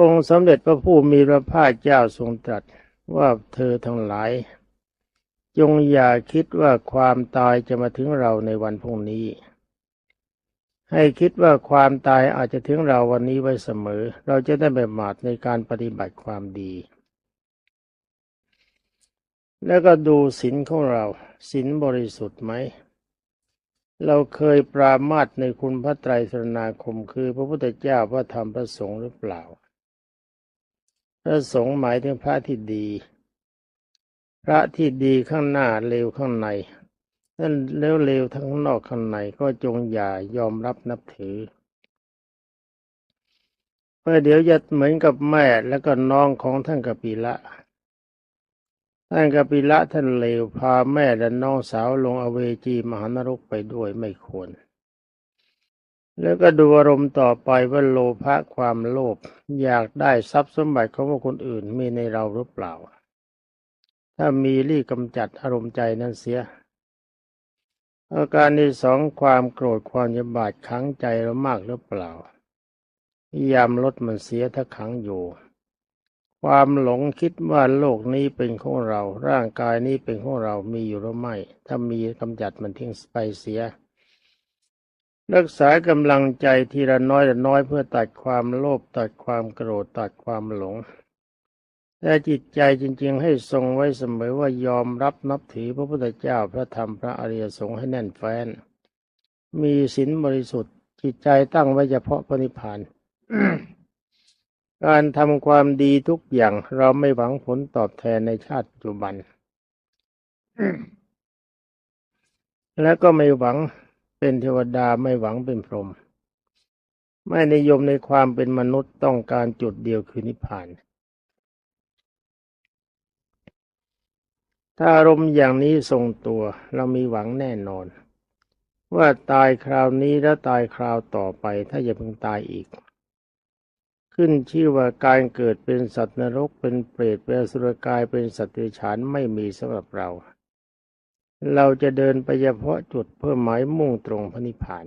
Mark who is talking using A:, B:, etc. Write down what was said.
A: องค์สมเด็จพระผู้มีพระภาคเจ้าทรงตรัสว่าเธอทั้งหลาย จงอย่าคิดว่าความตายจะมาถึงเราในวันพรุ่งนี้ ให้คิดว่าความตายอาจจะถึงเราวันนี้ไว้เสมอ เราจะได้แบบมาดในการปฏิบัติความดี แล้วก็ดูศีลของเราศีลบริสุทธิ์ไหมเราเคยปรามาสในคุณพระไตรสรณาคมคือพระพุทธเจ้าพระธรรมพระสงฆ์หรือเปล่า ระสงฆ์หมายถึงพระที่ดี พระที่ดีข้างหน้าเลวข้างในนั่นแล้วเลวทั้งข้างนอกข้างในก็จงอย่ายอมรับนับถือเพราะเดี๋ยวจะเหมือนกับแม่แล้วก็น้องของท่านกปิละ ท่านกปิละท่านเลวพาแม่และน้องสาวลงอเวจีมหานรกไปด้วยไม่ควร แล้วก็ดูอารมณ์ต่อไปว่าโลภะความโลภอยากได้ทรัพย์สมบัติของคนอื่นมีในเราหรือเปล่า ถ้ามีรีบกำจัดอารมณ์ใจนั้นเสีย อาการที่สองความโกรธความยบาดขังใจเรามากหรือเปล่าพยายามลดมันเสียถ้าขังอยู่ ความหลงคิดว่าโลกนี้เป็นของเรา ร่างกายนี้เป็นของเรามีอยู่หรือไม่ ถ้ามีกำจัดมันทิ้งไปเสีย รักษากำลังใจทีละน้อยละน้อยเพื่อตัดความโลภตัดความโกรธตัดความหลงแต่จิตใจจริง ๆ ให้ทรงไว้เสมอว่ายอมรับนับถือพระพุทธเจ้าพระธรรมพระอริยสงฆ์ให้แน่นแฟ้น มีศีลบริสุทธิ์ จิตใจตั้งไว้เฉพาะพระนิพพานการทำความดีทุกอย่างเราไม่หวังผลตอบแทนในชาติปัจจุบัน และก็ไม่หวัง เป็นเทวดาไม่หวังเป็นพรหมไม่นิยมในความเป็นมนุษย์ต้องการจุดเดียวคือนิพพาน ถ้าอารมณ์อย่างนี้ทรงตัวเรามีหวังแน่นอน ว่าตายคราวนี้แล้วตายคราวต่อไปถ้าอย่าเพิ่งตายอีก ขึ้นชื่อว่าการเกิดเป็นสัตว์นรกเป็นเปรตเป็นสุรกายเป็นสัตว์เดรัจฉานไม่มีสำหรับเรา เราจะเดินไปเฉพาะจุดเพื่อหมายมุ่งตรงพระนิพพาน